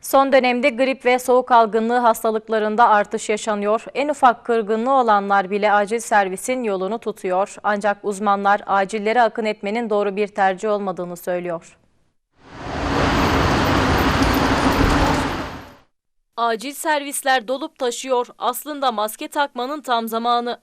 Son dönemde grip ve soğuk algınlığı hastalıklarında artış yaşanıyor. En ufak kırgınlığı olanlar bile acil servisin yolunu tutuyor. Ancak uzmanlar acillere akın etmenin doğru bir tercih olmadığını söylüyor. Acil servisler dolup taşıyor. Aslında maske takmanın tam zamanı.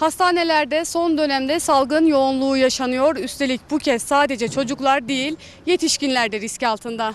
Hastanelerde son dönemde salgın yoğunluğu yaşanıyor. Üstelik bu kez sadece çocuklar değil, yetişkinler de risk altında.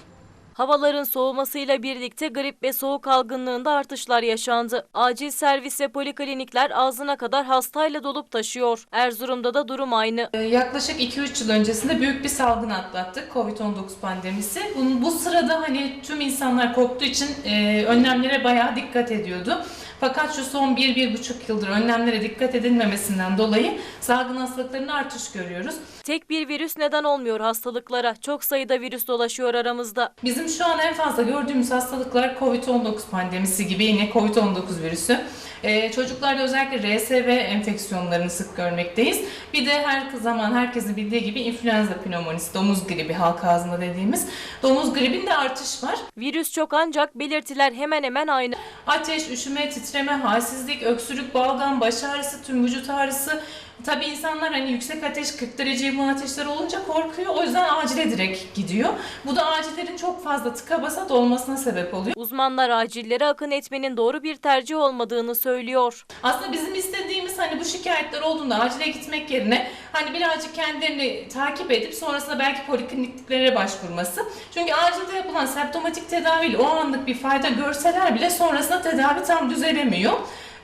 Havaların soğumasıyla birlikte grip ve soğuk algınlığında artışlar yaşandı. Acil servis ve poliklinikler ağzına kadar hastayla dolup taşıyor. Erzurum'da da durum aynı. Ee, Yaklaşık 2-3 yıl öncesinde büyük bir salgın atlattık. Covid-19 pandemisi. Bunun, bu sırada hani tüm insanlar korktuğu için e, önlemlere bayağı dikkat ediyordu. Fakat şu son 1-1,5 yıldır önlemlere dikkat edilmemesinden dolayı salgın hastalıklarında artış görüyoruz. Tek bir virüs neden olmuyor hastalıklara. Çok sayıda virüs dolaşıyor aramızda. Bizim şu an en fazla gördüğümüz hastalıklar Covid-19 pandemisi gibi yine Covid-19 virüsü. Ee, çocuklarda özellikle RSV enfeksiyonlarını sık görmekteyiz. Bir de her zaman herkesin bildiği gibi influenza pneumonisi, domuz gribi halk ağzında dediğimiz domuz gribinde artış var. Virüs çok ancak belirtiler hemen hemen aynı. Ateş, üşüme, titreme, halsizlik, öksürük, balgam, baş ağrısı, tüm vücut ağrısı. Tabii insanlar hani yüksek ateş 40 dereceye bulan ateşler olunca korkuyor. O yüzden acile direkt gidiyor. Bu da acillerin çok fazla tıka basa dolmasına sebep oluyor. Uzmanlar acillere akın etmenin doğru bir tercih olmadığını söylüyor. Aslında bizim istediğimiz hani bu şikayetler olduğunda acile gitmek yerine hani birazcık kendilerini takip edip sonrasında belki polikliniklere başvurması. Çünkü acilde yapılan semptomatik tedaviyle o anlık bir fayda görseler bile sonrasında tedavi tam düzelemiyor.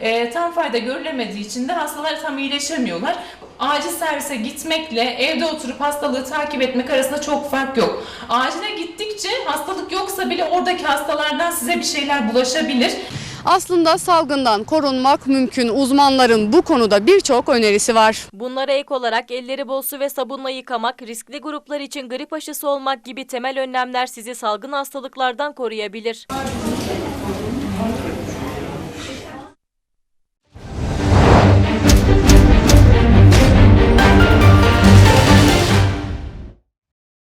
Ee, tam fayda görülemediği için de hastalar tam iyileşemiyorlar. Acil servise gitmekle evde oturup hastalığı takip etmek arasında çok fark yok. Acile gittikçe hastalık yoksa bile oradaki hastalardan size bir şeyler bulaşabilir. Aslında salgından korunmak mümkün. Uzmanların bu konuda birçok önerisi var. Bunlara ek olarak elleri bol su ve sabunla yıkamak, riskli gruplar için grip aşısı olmak gibi temel önlemler sizi salgın hastalıklardan koruyabilir.